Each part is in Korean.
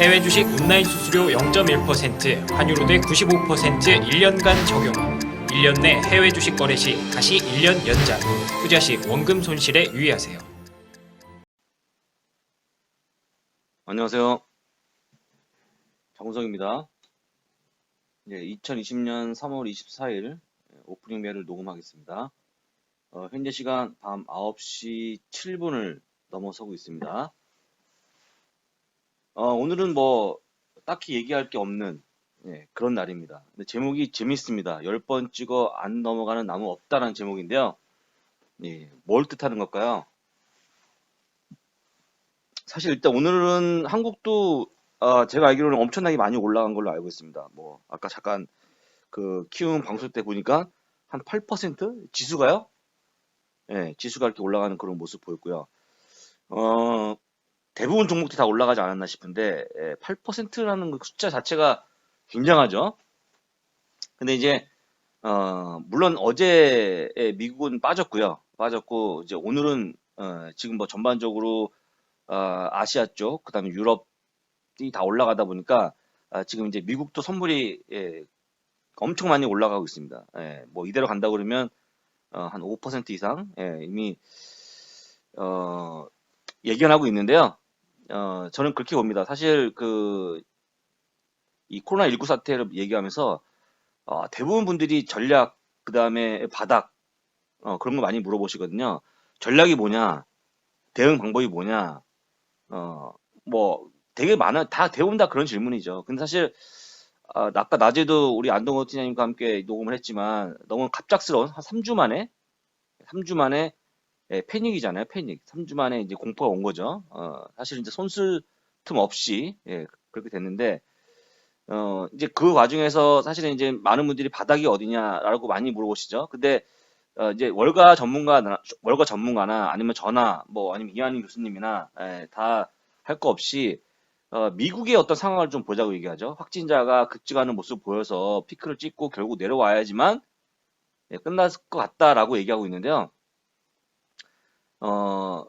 해외 주식 온라인 수수료 0.1%, 환율호대 95% 1년간 적용. 1년 내 해외 주식 거래 시 다시 1년 연장. 투자 시 원금 손실에 유의하세요. 안녕하세요. 정성입니다. 예, 2020년 3월 24일 오프닝 메일을 녹음하겠습니다. 어, 현재 시간 밤 9시 7분을 넘어서고 있습니다. 어, 오늘은 뭐 딱히 얘기할 게 없는 예, 그런 날입니다. 근데 제목이 재밌습니다. 10번 찍어 안 넘어가는 나무 없다라는 제목인데요. 예, 뭘 뜻하는 걸까요? 사실 일단 오늘은 한국도 어, 제가 알기로는 엄청나게 많이 올라간 걸로 알고 있습니다. 뭐 아까 잠깐 그 키움 방송 때 보니까 한 8% 지수가요? 예, 지수가 이렇게 올라가는 그런 모습 보였고요. 어, 대부분 종목들이 다 올라가지 않았나 싶은데 예, 8%라는 그 숫자 자체가 굉장하죠. 근데 이제 어, 물론 어제 미국은 빠졌고요. 빠졌고 이제 오늘은 어, 지금 뭐 전반적으로 어, 아시아 쪽, 그다음에 유럽이 다 올라가다 보니까 아, 지금 이제 미국도 선물이 예, 엄청 많이 올라가고 있습니다. 예, 뭐 이대로 간다 그러면 어, 한5% 이상 예, 이미 어, 예견하고 있는데요. 어, 저는 그렇게 봅니다. 사실 그 이 코로나19 사태를 얘기하면서 어, 대부분 분들이 전략 그 다음에 바닥 어, 그런 거 많이 물어보시거든요. 전략이 뭐냐? 대응 방법이 뭐냐? 어, 뭐, 되게 많아, 다 대부분 다 그런 질문이죠. 근데 사실, 아, 아까 낮에도 우리 안동호 팀장님과 함께 녹음을 했지만, 너무 갑작스러운, 한 3주 만에, 3주 만에, 예, 패닉이잖아요, 패닉. 3주 만에 이제 공포가 온 거죠. 어, 사실 이제 손쓸 틈 없이, 예, 그렇게 됐는데, 어, 이제 그 과정에서 사실은 이제 많은 분들이 바닥이 어디냐라고 많이 물어보시죠. 근데, 어, 이제 월가 전문가, 월가 전문가나 아니면 저나 뭐 아니면 이한희 교수님이나 예, 다할 거 없이 어, 미국의 어떤 상황을 좀 보자고 얘기하죠. 확진자가 급증하는 모습 보여서 피크를 찍고 결국 내려와야지만 예, 끝났을 것 같다라고 얘기하고 있는데요. 어,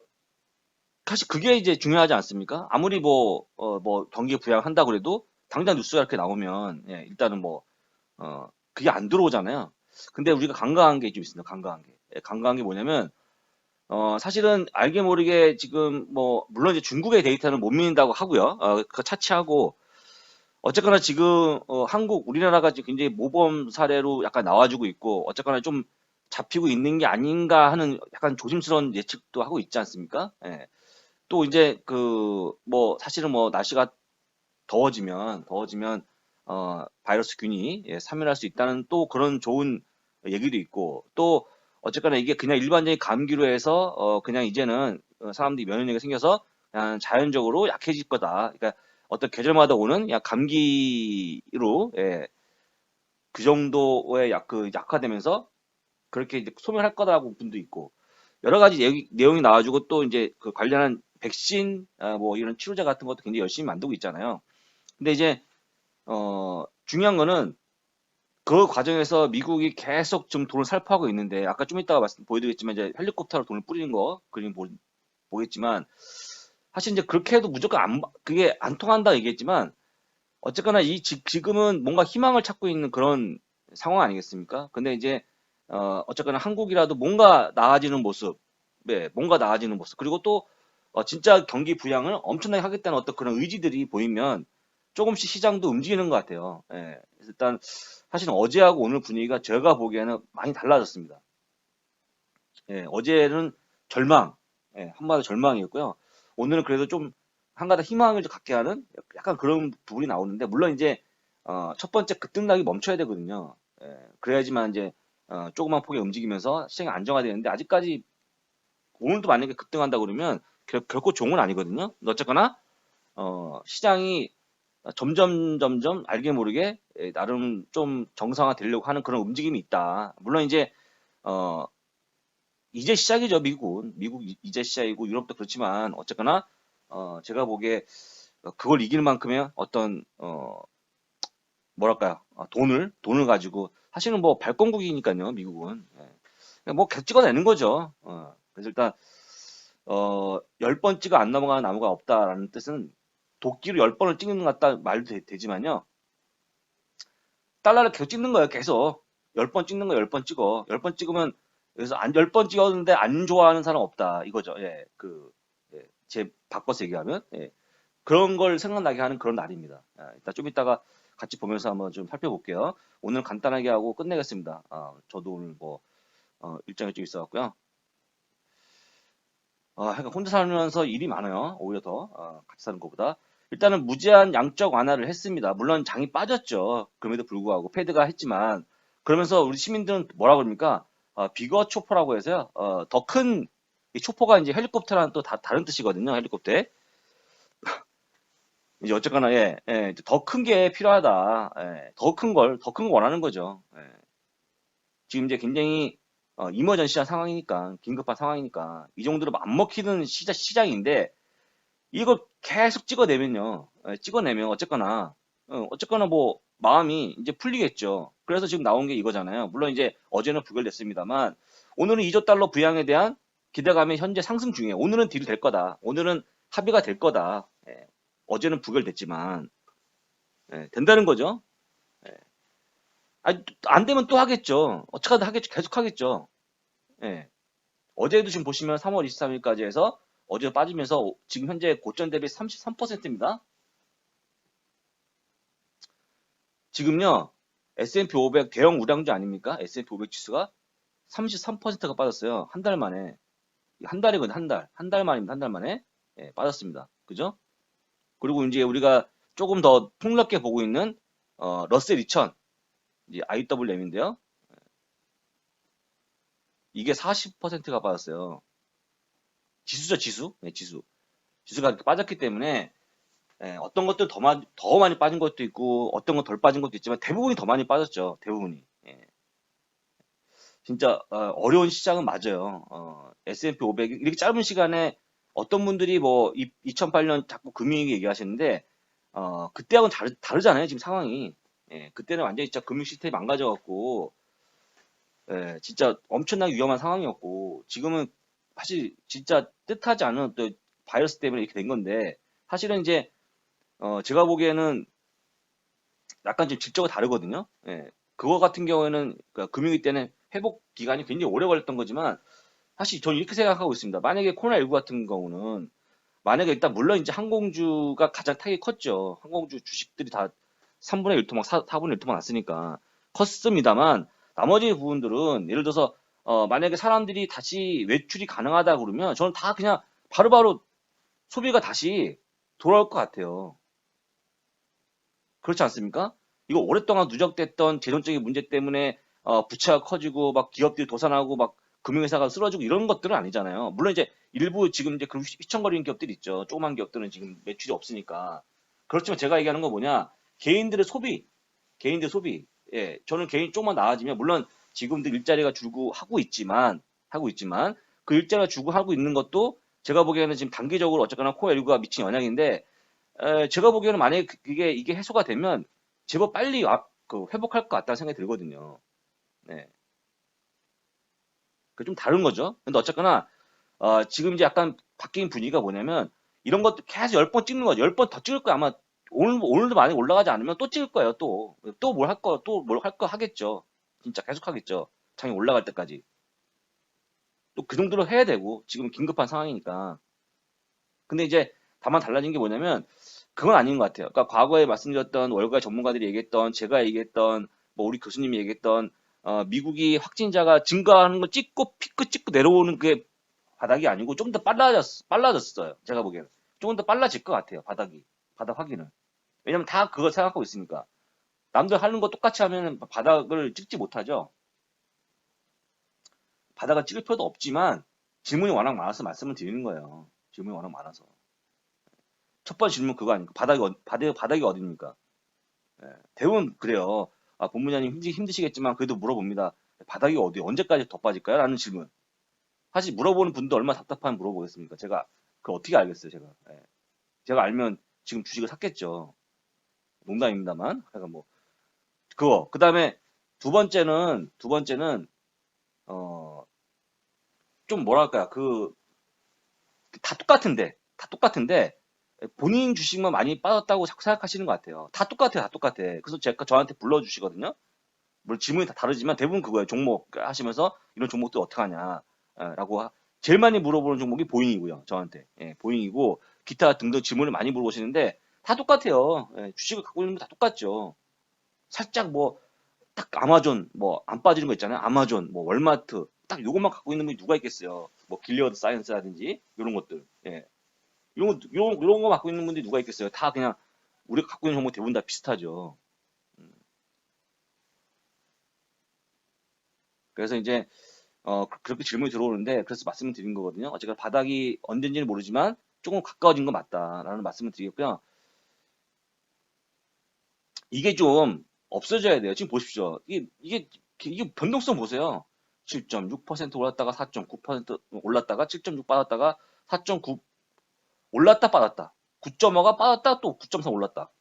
사실 그게 이제 중요하지 않습니까? 아무리 뭐, 어, 뭐 경기 부양한다 그래도 당장 뉴스가 이렇게 나오면 예, 일단은 뭐, 어, 그게 안 들어오잖아요. 근데 우리가 간과한 게 좀 있습니다. 간과한 게. 예, 간과한 게 뭐냐면 어, 사실은 알게 모르게 지금 뭐 물론 이제 중국의 데이터는 못 믿는다고 하고요. 어, 그거 차치하고 어쨌거나 지금 어, 한국 우리나라가 지금 굉장히 모범 사례로 약간 나와주고 있고 어쨌거나 좀 잡히고 있는 게 아닌가 하는 약간 조심스러운 예측도 하고 있지 않습니까? 예. 또 이제 그 뭐 사실은 뭐 날씨가 더워지면 더워지면 어, 바이러스 균이 예, 사멸할 수 있다는 또 그런 좋은 얘기도 있고 또 어쨌거나 이게 그냥 일반적인 감기로 해서 어, 그냥 이제는 어, 사람들이 면역력이 생겨서 그냥 자연적으로 약해질 거다. 그러니까 어떤 계절마다 오는 약 감기로 예, 그 정도의 약, 그 약화되면서 그렇게 이제 소멸할 거다라고 분도 있고 여러 가지 내용이, 내용이 나와주고 또 이제 그 관련한 백신 아, 뭐 이런 치료제 같은 것도 굉장히 열심히 만들고 있잖아요. 근데 이제 어, 중요한 거는 그 과정에서 미국이 계속 좀 돈을 살포하고 있는데 아까 좀 이따가 말씀 보여드리겠지만 이제 헬리콥터로 돈을 뿌리는 거 그림 보, 보겠지만 사실 이제 그렇게 해도 무조건 안 그게 안 통한다 얘기했지만 어쨌거나 이 지, 지금은 뭔가 희망을 찾고 있는 그런 상황 아니겠습니까? 근데 이제 어, 어쨌거나 한국이라도 뭔가 나아지는 모습, 네, 뭔가 나아지는 모습 그리고 또 어, 진짜 경기 부양을 엄청나게 하겠다는 어떤 그런 의지들이 보이면 조금씩 시장도 움직이는 것 같아요. 예, 일단 사실은 어제하고 오늘 분위기가 제가 보기에는 많이 달라졌습니다. 예, 어제는 절망, 예, 한마디 절망이었고요. 오늘은 그래도 좀 한가닥 희망을 좀 갖게 하는 약간 그런 부분이 나오는데 물론 이제 어, 첫 번째 급등락이 멈춰야 되거든요. 예, 그래야지만 이제 어, 조그만 폭의 움직이면서 시장이 안정화되는데 아직까지 오늘도 만약에 급등한다 그러면 결, 결코 종은 아니거든요. 어쨌거나 어, 시장이 점점 점점 알게 모르게 예, 나름 좀 정상화 되려고 하는 그런 움직임이 있다. 물론 이제 어 이제 시작이죠 미국은 미국 이- 이제 시작이고 유럽도 그렇지만 어쨌거나 어 제가 보기에 어, 그걸 이길 만큼의 어떤 어 뭐랄까요 어, 돈을 돈을 가지고 사실은 뭐 발권국이니까요 미국은 예. 뭐 찍어내는 거죠. 어 그래서 일단 어, 열번 찍어 안 넘어가는 나무가 없다라는 뜻은 도끼로 10번을 찍는 것 같다 말도 되, 지만요 달러를 계속 찍는 거예요. 계속. 10번 찍는 거 10번 찍어. 10번 찍으면 그래서 안 10번 찍었는데 안 좋아하는 사람 없다. 이거죠. 예. 그 예. 제 바꿔서 얘기하면 예. 그런 걸 생각나게 하는 그런 날입니다. 아, 일단 좀 이따가 같이 보면서 한번 좀 살펴볼게요. 오늘 간단하게 하고 끝내겠습니다. 아, 저도 오늘 뭐 어, 일정이 좀 있어갖고요. 아, 하여간 혼자 살면서 일이 많아요. 오히려 더 어, 같이 사는 것보다. 일단은 무제한 양적 완화를 했습니다. 물론 장이 빠졌죠. 그럼에도 불구하고 패드가 했지만 그러면서 우리 시민들은 뭐라 그럽니까? 어, 비거 초퍼라고 해서요. 어, 더큰 초퍼가 이제 헬리콥터라는 또 다, 다른 뜻이거든요. 헬리콥터에. 이제 어쨌거나 예, 예, 더 큰 게 필요하다. 예, 더 큰 걸, 더 큰 거 원하는 거죠. 예. 지금 이제 굉장히 어, 이머전시한 상황이니까, 긴급한 상황이니까 이 정도로 안 먹히는 시장, 시장인데 이걸 계속 찍어내면요, 예, 찍어내면 어쨌거나 어, 어쨌거나 뭐 마음이 이제 풀리겠죠. 그래서 지금 나온 게 이거잖아요. 물론 이제 어제는 부결됐습니다만 오늘은 2조 달러 부양에 대한 기대감이 현재 상승 중이에요. 오늘은 딜이 될 거다. 오늘은 합의가 될 거다. 예. 어제는 부결됐지만 예, 된다는 거죠. 예. 아니, 안 되면 또 하겠죠. 어떻게든 하겠죠. 계속 하겠죠. 예. 어제도 지금 보시면 3월 23일까지 해서 어제 빠지면서 지금 현재 고점 대비 33%입니다. 지금요 S&P 500 대형 우량주 아닙니까? S&P 500 지수가 33%가 빠졌어요. 한 달 만에 한 달이거든요. 한 달. 한 달 만입니다. 한 달 만에 예, 빠졌습니다. 그죠? 그리고 이제 우리가 조금 더 폭넓게 보고 있는 어, 러셀 2000 이제 IWM인데요. 이게 40%가 빠졌어요. 지수죠, 지수. 네, 지수. 지수가 이렇게 빠졌기 때문에 예, 어떤 것들 더, 마- 더 많이 빠진 것도 있고 어떤 건 덜 빠진 것도 있지만 대부분이 더 많이 빠졌죠. 대부분이. 예. 진짜 어, 려운 시장은 맞아요. 어, S&P 500 이렇게 짧은 시간에 어떤 분들이 뭐 2008년 자꾸 금융위기 얘기하시는데 어, 그때하고는 다르, 다르잖아요. 지금 상황이. 예, 그때는 완전히 진짜 금융 시스템이 망가져갖고 예, 진짜 엄청나게 위험한 상황이었고 지금은 사실 진짜 뜻하지 않은 또 바이러스 때문에 이렇게 된 건데 사실은 이제 어, 제가 보기에는 약간 좀 질적으로 다르거든요. 예, 그거 같은 경우에는 그러니까 금융위 때는 회복 기간이 굉장히 오래 걸렸던 거지만 사실 저는 이렇게 생각하고 있습니다. 만약에 코로나19 같은 경우는 만약에 일단 물론 이제 항공주가 가장 타격이 컸죠. 항공주 주식들이 다 3분의 1 토막, 4, 4분의 1 토막 났으니까 컸습니다만 나머지 부분들은 예를 들어서 어, 만약에 사람들이 다시 외출이 가능하다 그러면 저는 다 그냥 바로바로 소비가 다시 돌아올 것 같아요. 그렇지 않습니까? 이거 오랫동안 누적됐던 재정적인 문제 때문에 어, 부채가 커지고 막 기업들이 도산하고 막 금융회사가 쓰러지고 이런 것들은 아니잖아요. 물론 이제 일부 지금 이제 그 휘청거리는 기업들이 있죠. 조그만 기업들은 지금 매출이 없으니까. 그렇지만 제가 얘기하는 건 뭐냐? 개인들의 소비, 개인들 소비. 예, 저는 개인 조금만 나아지면 물론 지금도 일자리가 줄고 하고 있지만 하고 있지만 그 일자리가 주고 하고 있는 것도 제가 보기에는 지금 단기적으로 어쨌거나 코어19가 미친 영향인데 에, 제가 보기에는 만약에 그- 그게 이게 해소가 되면 제법 빨리 와- 그 회복할 것 같다는 생각이 들거든요. 네. 그좀 다른 거죠. 근데 어쨌거나 어, 지금 이제 약간 바뀐 분위기가 뭐냐면 이런 것도 계속 10번 찍는 거죠. 10번 더 찍을 거야. 아마 오늘 오늘도 만약에 올라가지 않으면 또 찍을 거예요. 또 또 뭘 할 거, 또 뭘 할 거 하겠죠. 진짜 계속 하겠죠. 장이 올라갈 때까지. 또 그 정도로 해야 되고 지금 긴급한 상황이니까. 근데 이제 다만 달라진 게 뭐냐면 그건 아닌 것 같아요. 그러니까 과거에 말씀드렸던 월가 전문가들이 얘기했던 제가 얘기했던 뭐 우리 교수님이 얘기했던 어, 미국이 확진자가 증가하는 거 찍고 피크 찍고 내려오는 그게 바닥이 아니고 좀 더 빨라졌 빨라졌어요. 제가 보기에는 조금 더 빨라질 것 같아요. 바닥이 바닥 확인은. 왜냐면 다 그걸 생각하고 있으니까. 남들 하는 거 똑같이 하면 바닥을 찍지 못하죠. 바닥을 찍을 필요도 없지만 질문이 워낙 많아서 말씀을 드리는 거예요. 질문이 워낙 많아서. 첫 번째 질문 그거 아닙니까? 바닥이, 어- 바닥, 바닥이 어딥니까? 예, 대부분 그래요. 아, 본부장님 힘드, 힘드 시겠지만 그래도 물어봅니다. 바닥이 어디, 언제까지 더 빠질까요? 라는 질문. 사실 물어보는 분도 얼마나 답답하면 물어보겠습니까? 제가, 그걸 어떻게 알겠어요, 제가. 예. 제가 알면 지금 주식을 샀겠죠. 농담입니다만. 그러니까 뭐, 그거. 그 다음에 두 번째는, 두 번째는, 어, 좀 뭐랄까요. 그, 다 똑같은데, 다 똑같은데, 본인 주식만 많이 빠졌다고 자꾸 생각하시는 것 같아요. 다 똑같아요, 다 똑같아. 그래서 제가 저한테 불러주시거든요. 물론 질문이 다 다르지만 대부분 그거예요. 종목 하시면서 이런 종목들 어떻게 하냐, 예, 제일 많이 물어보는 종목이 보잉이고요. 저한테 예, 보잉이고 기타 등등 질문을 많이 물어보시는데 다 똑같아요. 예, 주식을 갖고 있는 거 다 똑같죠. 살짝 뭐 딱 아마존 뭐 안 빠지는 거 있잖아요. 아마존, 뭐 월마트 딱 요것만 갖고 있는 분이 누가 있겠어요. 뭐 길리어드 사이언스라든지 이런 것들. 예. 이런 거 이런, 이런 거 갖고 있는 분들이 누가 있겠어요. 다 그냥 우리가 갖고 있는 종목 대부분 다 비슷하죠. 음. 그래서 이제 어 그- 그렇게 질문이 들어오는데 그래서 말씀을 드린 거거든요. 어쨌든 바닥이 언젠지는 모르지만 조금 가까워진 건 맞다라는 말씀을 드리겠고요. 이게 좀 없어져야 돼요. 지금 보십시오. 이게, 이게, 이게 변동성 보세요. 7.6% 올랐다가 4.9% 올랐다가 7.6 빠졌다가 4.9 올랐다 빠졌다. 9.5가 빠졌다 또 9.3 올랐다.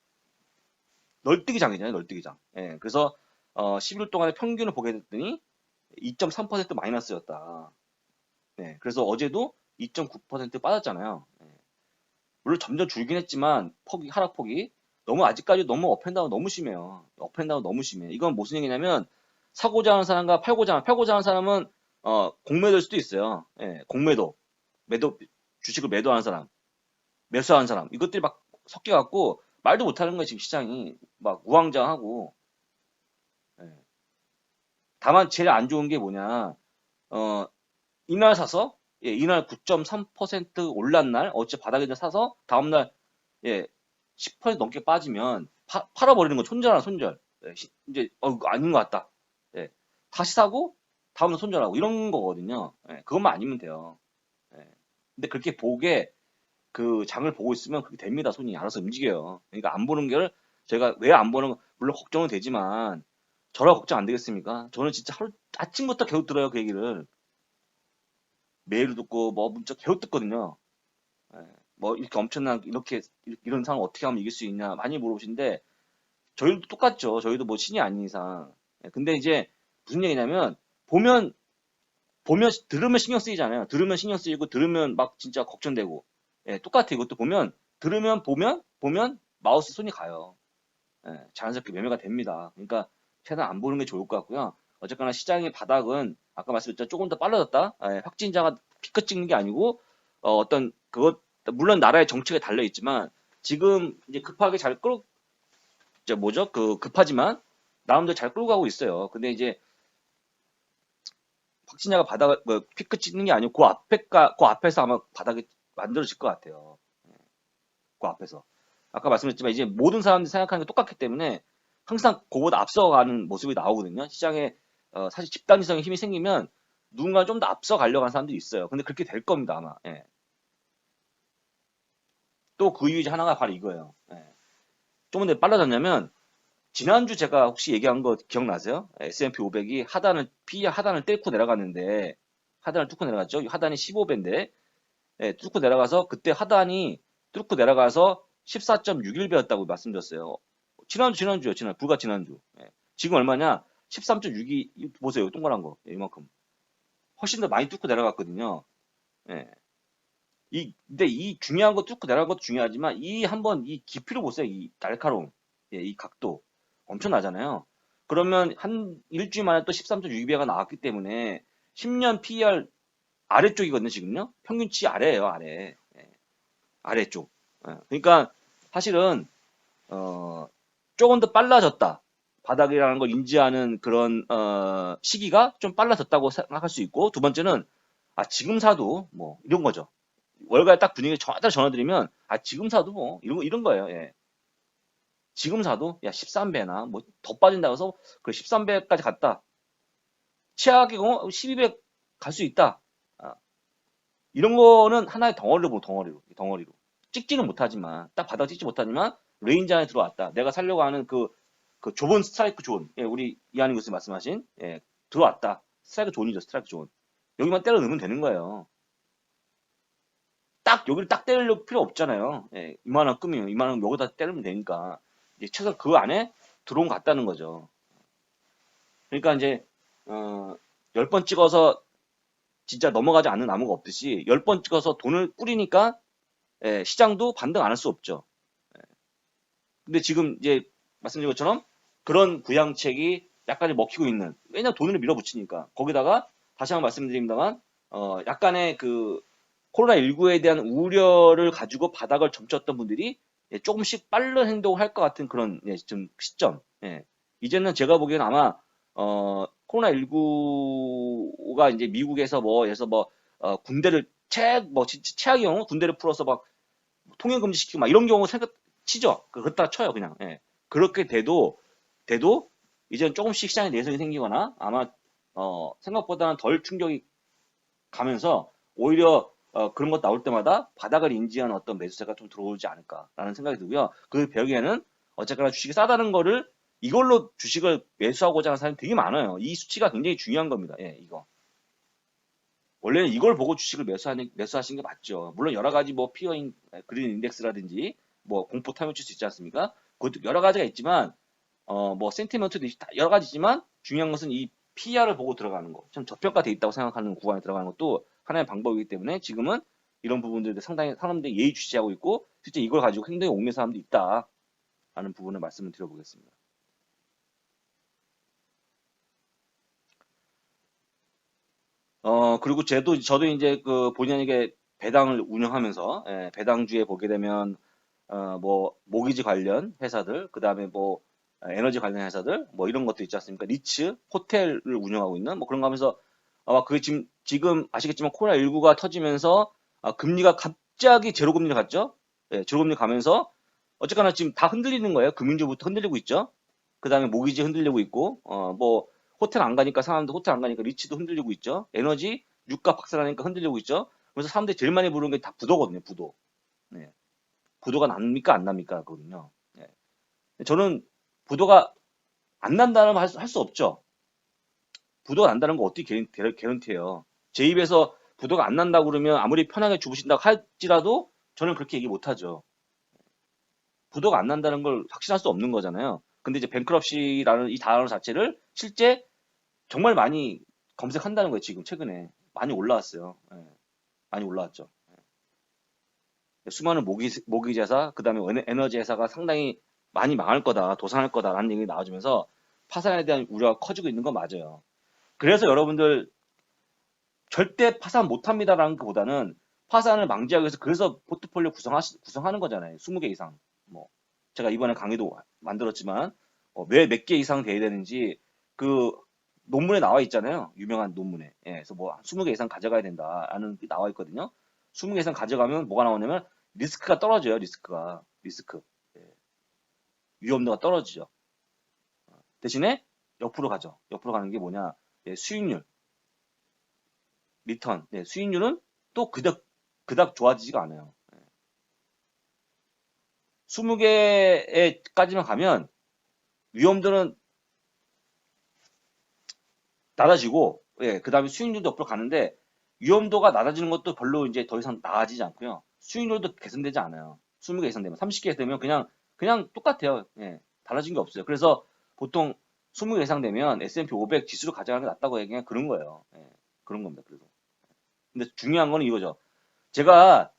널뛰기 장이잖아요. 널뛰기 장. 예, 그래서 어, 11일 동안의 평균을 보게 됐더니 2.3% 마이너스였다. 네, 그래서 어제도 2.9% 빠졌잖아요. 예. 물론 점점 줄긴 했지만 폭이 하락폭이 너무 아직까지 너무 업앤다운 너무 심해요. 업앤다운 너무 심해. 이건 무슨 얘기냐면 사고자 하는 사람과 팔고자 하는 팔고자 하는 사람은 어 공매도일 수도 있어요. 예, 공매도, 매도 주식을 매도하는 사람, 매수하는 사람 이것들이 막 섞여 갖고 말도 못하는 거예요 지금 시장이 막 우왕좌왕하고. 예. 다만 제일 안 좋은 게 뭐냐, 어 이날 사서 예, 이날 9.3% 올란 날 어째 바닥에 사서 다음 날 예, 10% 넘게 빠지면 파, 팔아버리는 건 손절하나 손절. 예, 시- 이제 어 아닌 것 같다. 예, 다시 사고 다음날 손절하고 이런 거거든요. 예, 그것만 아니면 돼요. 예. 근데 그렇게 보게 그 장을 보고 있으면 그렇게 됩니다. 손이 알아서 움직여요. 그러니까 안 보는 게 제가 왜 안 보는 거 물론 걱정은 되지만 저라 걱정 안 되겠습니까? 저는 진짜 하루 아침부터 계속 들어요 그 얘기를 메일도 듣고 뭐 문자 계속 듣거든요. 예, 뭐 이렇게 엄청난 이렇게 이런 상황 어떻게 하면 이길 수 있냐 많이 물어보시는데 저희도 똑같죠. 저희도 뭐 신이 아닌 이상. 예, 근데 이제 무슨 얘기냐면 보면 보면 들으면 신경 쓰이잖아요. 들으면 신경 쓰이고 들으면 막 진짜 걱정되고. 예, 똑같아 이것도 보면 들으면 보면 보면 마우스 손이 가요. 예, 자연스럽게 매매가 됩니다. 그러니까 최대한 안 보는 게 좋을 것 같고요. 어쨌거나 시장의 바닥은 아까 말씀드렸죠 조금 더 빨라졌다. 예, 확진자가 피크 찍는 게 아니고 어, 어떤 그것 물론 나라의 정책에 달려 있지만 지금 이제 급하게 잘 끌, 이제 뭐죠? 그 급하지만 나름대로 잘 끌고 가고 있어요. 근데 이제 확진자가 바닥 뭐 피크 찍는 게 아니고 그 앞에가 그 앞에서 아마 바닥이 만들어질 것 같아요. 예, 그 앞에서 아까 말씀드렸지만 이제 모든 사람들이 생각하는 게 똑같기 때문에 항상 그보다 앞서가는 모습이 나오거든요. 시장에 어, 사실 집단지성의 힘이 생기면 누군가 좀 더 앞서 가려고 하는 사람들이 있어요. 근데 그렇게 될 겁니다 아마. 예. 또그 이유 중 하나가 바로 이거예요. 예. 조금 더 빨라졌냐면 지난주 제가 혹시 얘기한 거 기억나세요? S&P 500이 하단을 P 하단을 뚫고 내려갔는데 하단을 뚫고 내려갔죠. 하단이 15배인데 예, 뚫고 내려가서 그때 하단이 뚫고 내려가서 14.61배였다고 말씀드렸어요. 지난주 지난주요. 지난 불과 지난주. 예. 지금 얼마냐? 13.62 보세요. 동그란 거. 예, 이만큼. 훨씬 더 많이 뚫고 내려갔거든요. 예. 이 근데 이 중요한 거 뚫고 내려간 것도 중요하지만 이 한번 이 깊이를 보세요. 이 날카로움. 예, 이 각도. 엄청나잖아요. 그러면 한 일주일 만에 또 13.62배가 나왔기 때문에 10년 PER 아래쪽이거든요, 지금요. 평균치 아래예요, 아래. 예. 아래쪽. 예. 그러니까 사실은 어, 조금 더 빨라졌다. 바닥이라는 걸 인지하는 그런 어, 시기가 좀 빨라졌다고 생각할 수 있고 두 번째는 아 지금 사도 뭐 이런 거죠. 월가에 딱 분위기 전화를 전화드리면 아 지금 사도 뭐 이런 거 이런 거예요. 예. 지금 사도 야 13배나 뭐 더 빠진다고 해서 그 13배까지 갔다. 최악의 경우 12배 갈 수 있다. 아, 이런 거는 하나의 덩어리로 보고 덩어리로 덩어리로 찍지는 못하지만 딱 바닥 찍지 못하지만 레인지 안에 들어왔다. 내가 살려고 하는 그, 그 좁은 스트라이크 존. 예, 우리 이한희 교수님 말씀하신 예, 들어왔다. 스트라이크 존이죠. 스트라이크 존. 여기만 때려 넣으면 되는 거예요. 딱 여기를 딱 때릴 필요 없잖아요. 예, 이만한 끔이면 이만한 여기다 때리면 되니까 이제 최소 그 안에 들어온 것 같다는 거죠. 그러니까 이제 어, 10번 찍어서 진짜 넘어가지 않는 나무가 없듯이 10번 찍어서 돈을 뿌리니까 예, 시장도 반등 안 할 수 없죠. 예. 근데 지금 이제 말씀드린 것처럼 그런 부양책이 약간의 먹히고 있는 왜냐 돈을 밀어붙이니까 거기다가 다시 한번 말씀드립니다만 어 약간의 그 코로나 19에 대한 우려를 가지고 바닥을 점쳤던 분들이 예, 조금씩 빠른 행동을 할 것 같은 그런 예, 좀 시점. 예. 이제는 제가 보기에는 아마 어 코로나 19가 이제 미국에서 뭐 해서 뭐 어, 군대를 최악 뭐 최악의 경우 군대를 풀어서 막 통행 금지시키고 막 이런 경우 생각 치죠. 그렇다 쳐요 그냥. 예. 그렇게 돼도 돼도 이제는 조금씩 시장에 내성이 생기거나 아마 어 생각보다는 덜 충격이 가면서 오히려 어, 그런 것 나올 때마다 바닥을 인지하는 어떤 매수세가 좀 들어오지 않을까라는 생각이 들고요. 그 벽에는 어쨌거나 주식이 싸다는 거를 이걸로 주식을 매수하고자 하는 사람이 되게 많아요. 이 수치가 굉장히 중요한 겁니다. 예, 이거. 원래는 이걸 보고 주식을 매수하는, 매수하신 게 맞죠. 물론 여러 가지 뭐 피어인 그린 인덱스라든지 뭐 공포 탐욕칠 수 있지 않습니까? 그것도 여러 가지가 있지만 어 뭐 센티먼트도 있- 다 여러 가지지만 중요한 것은 이 PR을 보고 들어가는 거. 좀 저평가돼 있다고 생각하는 구간에 들어가는 것도 하나의 방법이기 때문에 지금은 이런 부분들에 상당히 사람들이 예의주시하고 있고 실제 이걸 가지고 행동에 옮긴 사람도 있다. 라는 부분을 말씀을 드려보겠습니다. 어, 그리고 저도, 저도 이제 그 본연에게 배당을 운영하면서, 예, 배당주에 보게 되면, 어, 뭐, 모기지 관련 회사들, 그 다음에 뭐, 어, 에너지 관련 회사들, 뭐 이런 것도 있지 않습니까? 리츠, 호텔을 운영하고 있는, 뭐 그런 거 하면서, 아마 그 지금, 지금 아시겠지만 코로나19가 터지면서, 아, 금리가 갑자기 제로금리를 갔죠? 예, 제로금리 가면서, 어쨌거나 지금 다 흔들리는 거예요. 금융주부터 흔들리고 있죠? 그 다음에 모기지 흔들리고 있고, 어, 뭐, 호텔 안 가니까 사람들 호텔 안 가니까 리츠도 흔들리고 있죠. 에너지 유가 박살나니까 흔들리고 있죠. 그래서 사람들이 제일 많이 부르는 게 다 부도거든요. 부도. 네. 부도가 납니까 안 납니까? 거든요. 네. 저는 부도가 안 난다는 말 할 수 없죠. 부도가 난다는 거 어떻게 개런, 개런- 개런티예요. 제 입에서 부도가 안 난다고 그러면 아무리 편하게 주무신다고 할지라도 저는 그렇게 얘기 못 하죠. 부도가 안 난다는 걸 확신할 수 없는 거잖아요. 근데 이제 뱅크럽시라는 이 단어 자체를 실제 정말 많이 검색한다는 거예요, 지금 최근에. 많이 올라왔어요. 예. 많이 올라왔죠. 예. 수많은 모기, 모기제사, 그 다음에 에너지 회사가 상당히 많이 망할 거다, 도산할 거다라는 얘기 나와주면서 파산에 대한 우려가 커지고 있는 건 맞아요. 그래서 여러분들 절대 파산 못 합니다라는 것보다는 파산을 방지하기 위해서 그래서 포트폴리오 구성하시, 구성하는 거잖아요. 20개 이상. 뭐, 제가 이번에 강의도 만들었지만, 어, 왜몇 개 이상 돼야 되는지, 그, 논문에 나와 있잖아요. 유명한 논문에. 예, 그래서 뭐 20개 이상 가져가야 된다라는 게 나와 있거든요. 20개 이상 가져가면 뭐가 나오냐면 리스크가 떨어져요. 리스크가. 리스크. 예. 위험도가 떨어지죠. 어, 대신에 옆으로 가죠. 옆으로 가는 게 뭐냐? 예, 수익률. 리턴. 예, 수익률은 또 그닥 그닥 좋아지지가 않아요. 예. 20개에까지만 가면 위험도는 낮아지고, 예, 그 다음에 수익률도 옆으로 가는데, 위험도가 낮아지는 것도 별로 이제 더 이상 나아지지 않고요. 수익률도 개선되지 않아요. 20개 이상 되면, 30개 되면 그냥, 그냥 똑같아요. 예, 달라진 게 없어요. 그래서 보통 20개 이상 되면 S&P 500 지수를 가져가는 게 낫다고 얘기하면 그런 거예요. 예, 그런 겁니다. 그래서. 근데 중요한 거는 이거죠. 제가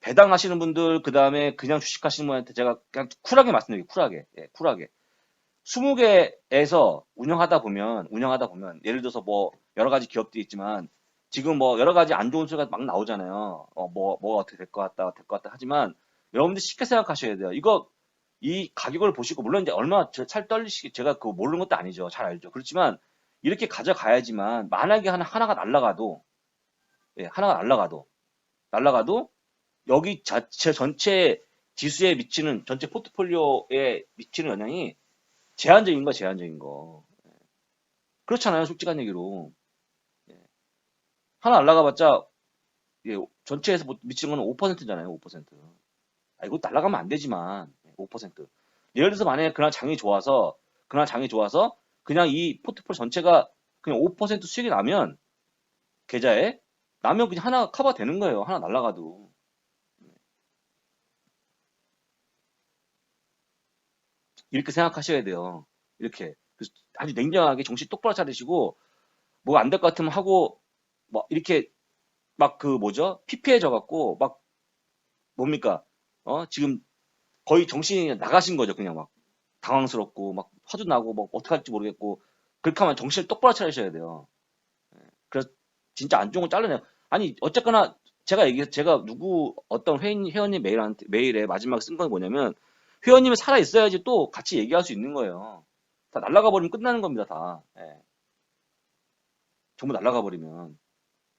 배당하시는 분들, 그 다음에 그냥 주식하시는 분한테 제가 그냥 쿨하게 말씀드릴게요. 쿨하게. 예, 쿨하게. 20개에서 운영하다 보면, 운영하다 보면, 예를 들어서 뭐, 여러 가지 기업들이 있지만, 지금 뭐, 여러 가지 안 좋은 소리가 막 나오잖아요. 어, 뭐, 뭐가 어떻게 될 것 같다, 될 것 같다. 하지만, 여러분들 쉽게 생각하셔야 돼요. 이거, 이 가격을 보시고, 물론 이제 얼마나 찰 떨리시기, 제가 그거 모르는 것도 아니죠. 잘 알죠. 그렇지만, 이렇게 가져가야지만, 만약에 하나, 하나가 날라가도, 예, 하나가 날라가도, 날라가도, 여기 자체 전체 지수에 미치는, 전체 포트폴리오에 미치는 영향이 제한적인 거, 제한적인 거. 예. 그렇잖아요, 솔직한 얘기로. 예. 하나 날라가봤자, 예, 전체에서 뭐 미치는 거는 5%잖아요, 5%. 아, 이거 날라가면 안 되지만, 5%. 예를 들어서 만약에 그날 장이 좋아서, 그날 장이 좋아서, 그냥 이 포트폴리오 전체가 그냥 5% 수익이 나면, 계좌에, 나면 그냥 하나 커버 되는 거예요. 하나 날라가도. 이렇게 생각하셔야 돼요. 이렇게. 아주 냉정하게 정신 똑바로 차리시고, 뭐 안 될 것 같으면 하고, 뭐 이렇게 막 그 뭐죠? 피폐해져 갖고, 막 뭡니까? 어 지금 거의 정신이 나가신 거죠. 그냥 막 당황스럽고 막 화도 나고 뭐 어떡할지 모르겠고 그렇게 하면 정신을 똑바로 차리셔야 돼요. 예, 그래서 진짜 안 좋은 거 잘라내요. 아니 어쨌거나 제가 얘기 제가 누구 어떤 회원 회원님 메일한테 메일에 마지막에 쓴 건 뭐냐면 회원님이 살아 있어야지 또 같이 얘기할 수 있는 거예요. 다 날라가 버리면 끝나는 겁니다. 다. 예. 전부 날라가 버리면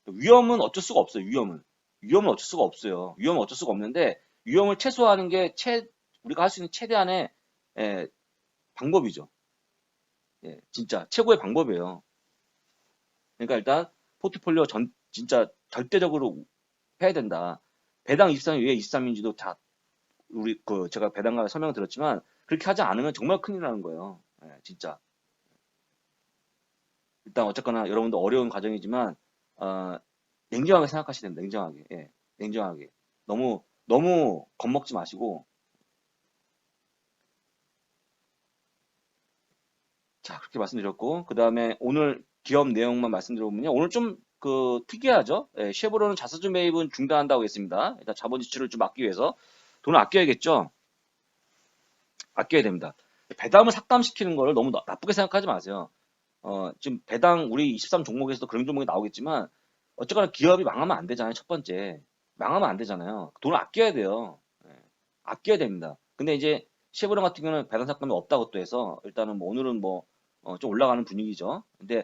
위험은 어쩔 수가 없어요. 위험은 위험은 어쩔 수가 없어요. 위험은 어쩔 수가 없는데 위험을 최소화하는 게 최, 우리가 할 수 있는 최대한의 예, 방법이죠. 예, 진짜 최고의 방법이에요. 그러니까 일단 포트폴리오 전 진짜 절대적으로 해야 된다. 배당 23이 왜 23인지도 다 우리 그 제가 배당가 설명을 들었지만 그렇게 하지 않으면 정말 큰일 나는 거예요. 예, 진짜. 일단 어쨌거나 여러분도 어려운 과정이지만 어, 냉정하게 생각하셔야 됩니다. 냉정하게. 예, 냉정하게. 너무 너무 겁먹지 마시고 자 그렇게 말씀드렸고 그 다음에 오늘 기업 내용만 말씀드려보면요 오늘 좀 그 특이하죠 예, 쉐보로는 자사주 매입은 중단한다고 했습니다 일단 자본 지출을 좀 막기 위해서 돈을 아껴야겠죠? 아껴야 됩니다. 배당을 삭감시키는 거를 너무 나- 나쁘게 생각하지 마세요. 어, 지금 배당 우리 23 종목에서도 그런 종목이 나오겠지만 어쨌거나 기업이 망하면 안 되잖아요 첫 번째. 망하면 안 되잖아요. 돈을 아껴야 돼요. 예, 아껴야 됩니다. 근데 이제 쉐보론 같은 경우는 배당 삭감이 없다고 또 해서 일단은 뭐 오늘은 뭐 어, 좀 올라가는 분위기죠. 근데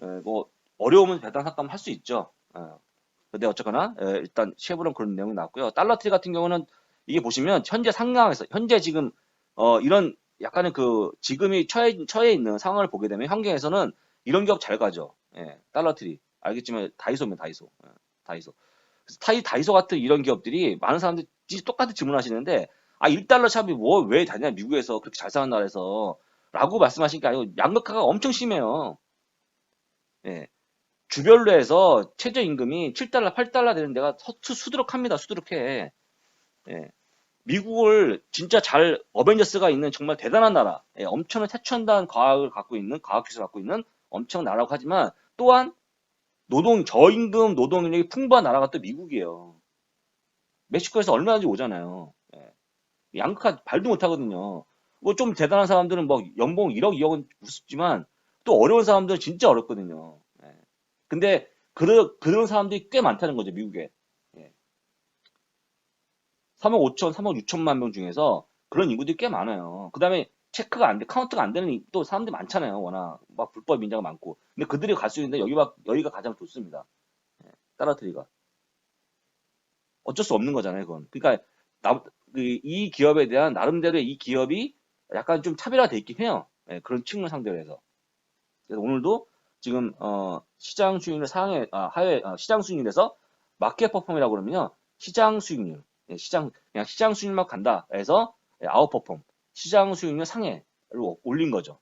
에, 뭐 어려우면 배당 삭감 할 수 있죠. 어, 근데 어쨌거나 에, 일단 쉐보론 그런 내용이 나왔고요. 달러트리 같은 경우는 이게 보시면 현재 상황에서 현재 지금 어, 이런 약간의 그 지금이 처해, 처해 있는 상황을 보게 되면 환경에서는 이런 기업 잘 가죠. 예, 달러트리 알겠지만 다이소입니다. 다이소. 예, 다이소. 타이 다이소 같은 이런 기업들이 많은 사람들이 똑같이 질문하시는데 아 1달러 샵이 뭐 왜 다냐 미국에서 그렇게 잘 사는 나라에서 라고 말씀하신 게 아니고 양극화가 엄청 심해요. 예. 주별로 해서 최저임금이 7달러, 8달러 되는 데가 수두룩합니다. 수두룩해. 예. 미국을 진짜 잘 어벤져스가 있는 정말 대단한 나라, 예, 엄청난 최첨단 과학을 갖고 있는 과학 기술을 갖고 있는 엄청 나라고 하지만 또한 노동 저임금 노동력이 풍부한 나라가 또 미국이에요. 멕시코에서 얼마든지 오잖아요. 예. 양극화 발도 못 하거든요. 뭐 좀 대단한 사람들은 뭐 연봉 1억, 2억은 우습지만 또 어려운 사람들은 진짜 어렵거든요. 예. 근데 그런 그런 사람들이 꽤 많다는 거죠 미국에. 예. 3억 5천, 3억 6천만 명 중에서 그런 인구들이 꽤 많아요. 그 다음에 체크가 안 돼, 카운트가 안 되는 이- 또 사람들이 많잖아요. 워낙 막 불법 인자가 많고. 근데 그들이 갈 수 있는데 여기가 여기가 가장 좋습니다. 예. 따라트리가 어쩔 수 없는 거잖아요. 그건. 그러니까 나, 그, 이 기업에 대한 나름대로의 이 기업이 약간 좀 차별화돼 있긴 해요. 예, 그런 측면 상대로 해서. 그래서 오늘도 지금 어, 시장 수익률 상해 아, 하회 아, 시장 수익률에서 마켓 퍼폼이라고 그러면요. 시장 수익률. 예, 시장 그냥 시장 수익률만 간다 해서 예, 아웃 퍼폼. 시장 수익률 상해를 올린 거죠.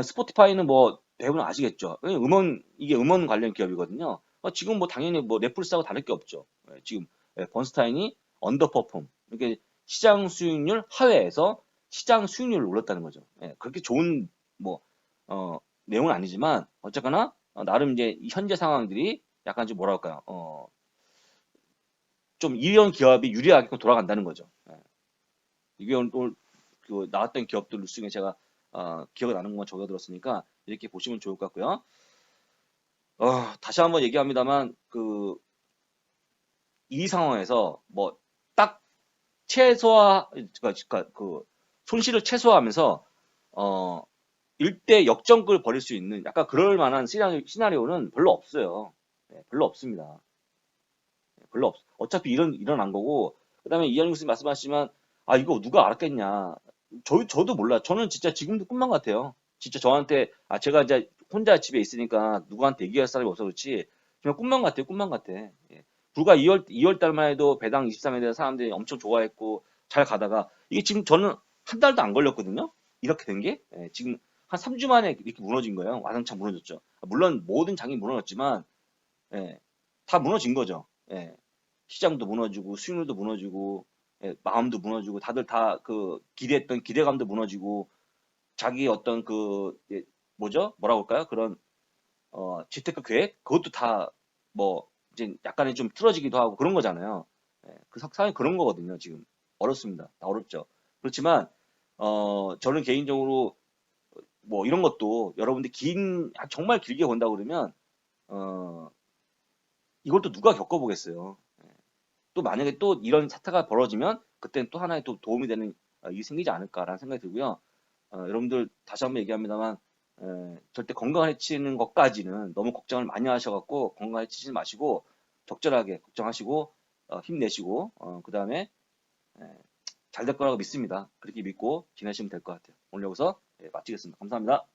스포티파이는 뭐 대부분 아시겠죠. 예, 음원 이게 음원 관련 기업이거든요. 어, 지금 뭐 당연히 뭐 넷플릭스하고 다를 게 없죠. 예, 지금 예, 번스타인이 언더퍼폼. 이렇게 시장 수익률 하회에서 시장 수익률을 올렸다는 거죠. 예, 그렇게 좋은 뭐 어, 내용은 아니지만 어쨌거나 어, 나름 이제 이 현재 상황들이 약간 좀 뭐랄까요? 어, 좀 이런 기업이 유리하게 돌아간다는 거죠. 예. 이게 오늘 또그 나왔던 기업들 중에 제가 어, 기억이 나는 것만 적어들었으니까 이렇게 보시면 좋을 것 같고요. 어, 다시 한번 얘기합니다만 그 이 상황에서 뭐 딱 최소화 그러니까 그 손실을 최소화하면서 어 1대 역전극을 벌일 수 있는 약간 그럴 만한 시나리오, 시나리오는 별로 없어요. 네, 별로 없습니다. 네, 별로 없. 어차피 이런 일어난 거고 그다음에 이현영 교수님 말씀하시지만 아 이거 누가 알았겠냐. 저 저도 몰라. 저는 진짜 지금도 꿈만 같아요. 진짜 저한테 아 제가 이제 혼자 집에 있으니까 누구한테 얘기할 사람이 없어 그렇지. 그냥 꿈만 같아요. 꿈만 같아. 예. 불과 2월 2월 달만 해도 배당 23에 대한 사람들이 엄청 좋아했고 잘 가다가 이게 지금 저는 한 달도 안 걸렸거든요. 이렇게 된 게. 예, 지금 한 3주 만에 이렇게 무너진 거예요. 와장창 무너졌죠. 물론 모든 장이 무너졌지만 예, 다 무너진 거죠. 예, 시장도 무너지고 수익률도 무너지고 예, 마음도 무너지고 다들 다 그 기대했던 기대감도 무너지고 자기 어떤 그 예, 뭐죠? 뭐라고 할까요? 그런 어, 재테크 계획 그것도 다 뭐 이제 약간의 좀 틀어지기도 하고 그런 거잖아요. 예, 그 상황이 그런 거거든요. 지금 어렵습니다. 다 어렵죠. 그렇지만 어 저는 개인적으로 뭐 이런 것도 여러분들 긴 정말 길게 본다 고 그러면 어 이걸 또 누가 겪어보겠어요. 예. 또 만약에 또 이런 사태가 벌어지면 그때는 또 하나의 또 도움이 되는 어, 일이 생기지 않을까라는 생각이 들고요. 어, 여러분들 다시 한번 얘기합니다만 에, 절대 건강을 해치는 것까지는 너무 걱정을 많이 하셔갖고 건강을 해치지 마시고 적절하게 걱정하시고 어, 힘내시고 그 다음에 잘 될 거라고 믿습니다. 그렇게 믿고 지내시면 될 것 같아요. 오늘 여기서 예, 마치겠습니다. 감사합니다.